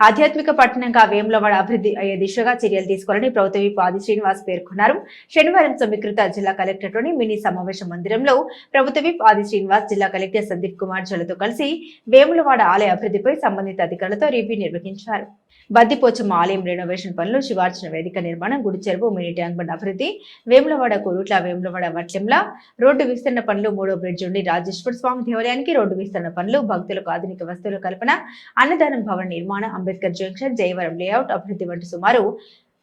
ఆధ్యాత్మిక పట్టణంగా వేములవాడ అభివృద్ధి అయ్యే దిశగా చర్యలు తీసుకోవాలని ప్రభుత్వ విప్ ఆది శ్రీనివాస్ పేర్కొన్నారు. శనివారం సమీకృత జిల్లా కలెక్టర్లోని మినీ సమావేశ మందిరంలో ప్రభుత్వ విప్ ఆది శ్రీనివాస్ జిల్లా కలెక్టర్ సందీప్ కుమార్ జలతో కలిసి వేములవాడ ఆలయ అభివృద్ధిపై సంబంధిత అధికారులతో రివ్యూ నిర్వహించారు. బద్దిపోచమ్మ ఆలయం రెనోవేషన్ పనులు శివార్చన వేదిక నిర్మాణం గుడి చెరువు మినీ ట్యాంక్ బండ్ అభివృద్ధి వేములవాడ కోరుట్ల వేములవాడ వట్లెంల రోడ్డు విస్తరణ పనులు మూడో బ్రిడ్జ్ నుండి రాజేశ్వర స్వామి దేవాలయానికి రోడ్డు విస్తరణ పనులు భక్తులకు ఆధునిక వస్తువుల కల్పన అన్నదానం భవన నిర్మాణం అంబేద్కర్ జంక్షన్ జయవరం లేఅవుట్ అభివృద్ధి వంటి సుమారు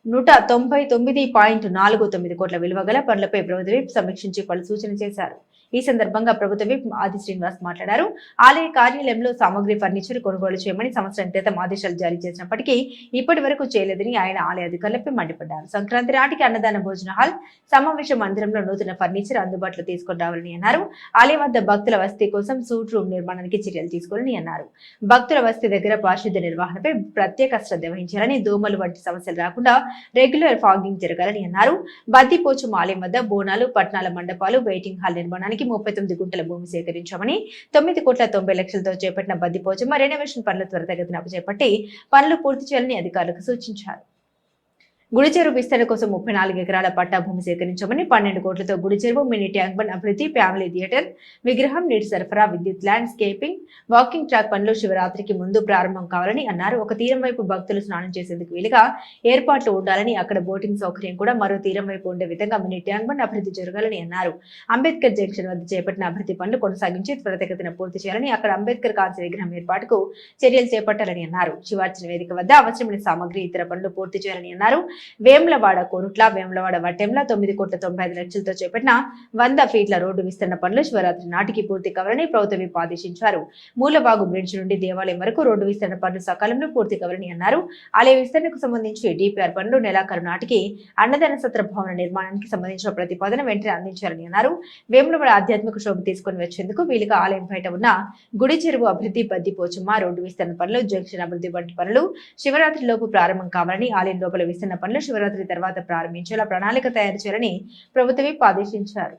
నూట తొంభై తొమ్మిది పాయింట్ నాలుగు తొమ్మిది కోట్ల విలువ గల పనులపై ప్రభుత్వం సమీక్షించి పలు సూచన చేశారు. ఈ సందర్భంగా ప్రభుత్వ విప్ ఆది శ్రీనివాస్ మాట్లాడారు. ఆలయ కార్యాలయంలో సామాగ్రి ఫర్నిచర్ కొనుగోలు చేయమని సంవత్సరం క్రితం ఆదేశాలు జారీ చేసినప్పటికీ ఇప్పటి వరకు చేయలేదని ఆయన ఆలయ అధికారులపై మండిపడ్డారు. సంక్రాంతి నాటికి అన్నదాన భోజన హాల్ సమావేశ మందిరంలో నూతన ఫర్నిచర్ అందుబాటులో తీసుకొని రావాలని అన్నారు. ఆలయం వద్ద భక్తుల వసతి కోసం సూట్ రూమ్ నిర్మాణానికి చర్యలు తీసుకోవాలని అన్నారు. భక్తుల వసతి దగ్గర పారిశుద్ధ్య నిర్వహణపై ప్రత్యేక శ్రద్ధ వహించాలని దోమలు వంటి సమస్యలు రాకుండా రెగ్యులర్ ఫాగింగ్ జరగాలని అన్నారు. బద్దిపోచం ఆలయం వద్ద బోనాలు పట్నాల మండపాలు వెయిటింగ్ హాల్ నిర్మాణానికి ముప్పై తొమ్మిది గుంటల భూమి సేకరించామని తొమ్మిది కోట్ల తొంభై లక్షలతో చేపట్టిన బద్దిపోచమ్మ రెనోవేషన్ పనులు త్వరితగతిన చేపట్టి పనులు పూర్తి చేయాలని అధికారులకు సూచించారు. గుడి చెరువు విస్తరణ కోసం ముప్పై నాలుగు ఎకరాల పట్టా భూమి సేకరించమని పన్నెండు కోట్లతో గుడి చెరువు మినీ ట్యాంక్ బండ్ అభివృద్ధి ఫ్యామిలీ థియేటర్ విగ్రహం నీటి సరఫరా విద్యుత్ ల్యాండ్స్కేపింగ్ వాకింగ్ ట్రాక్ పనులు శివరాత్రికి ముందు ప్రారంభం కావాలని అన్నారు. ఒక తీరం వైపు భక్తులు స్నానం చేసేందుకు వీలుగా ఏర్పాట్లు ఉండాలని అక్కడ బోటింగ్ సౌకర్యం కూడా మరో తీరం వైపు ఉండే విధంగా మినీ ట్యాంక్ బండ్ అభివృద్ధి జరగాలని అన్నారు. అంబేద్కర్ జంక్షన్ వద్ద చేపట్టిన అభివృద్ధి పనులు కొనసాగించి త్వరితగతిన పూర్తి చేయాలని అక్కడ అంబేద్కర్ కాంస్య విగ్రహం ఏర్పాటుకు చర్యలు చేపట్టాలని అన్నారు. శివార్చన వేదిక వద్ద అవసరమైన సామాగ్రి ఇతర పనులు పూర్తి చేయాలని అన్నారు. వేములవాడ కోరుట్ల వేములవాడ వట్టెంల తొమ్మిది కోట్ల తొంభై ఐదు లక్షలతో చేపట్టిన వంద ఫీట్ల రోడ్డు విస్తరణ పనులు శివరాత్రి నాటికి పూర్తి కావాలని ప్రభుత్వం ఆదేశించారు మూలబాగు బ్రిడ్జ్ నుండి దేవాలయం వరకు రోడ్డు విస్తరణ పనులు సకాలంలో పూర్తి కావాలని అన్నారు. ఆలయ విస్తరణకు సంబంధించి డిపిఆర్ పనులు నెలాఖరు నాటికి అన్నదాన సత్ర భవన నిర్మాణానికి సంబంధించిన ప్రతిపాదన వెంటనే అందించాలని అన్నారు. వేములవాడ ఆధ్యాత్మిక శోభ తీసుకుని వచ్చేందుకు వీలుగా ఆలయం బయట ఉన్న గుడి చెరువు అభివృద్ధి బద్ది పోచమ్మ రోడ్డు విస్తరణ పనులు జంక్షన్ అభివృద్ధి వంటి పనులు శివరాత్రి లోపు ప్రారంభం కావాలని ఆలయం లోపల విస్తరణ పనులు శివరాత్రి తర్వాత ప్రారంభించేలా ప్రణాళిక తయారు చేయాలని ప్రభుత్వం ఆదేశించారు.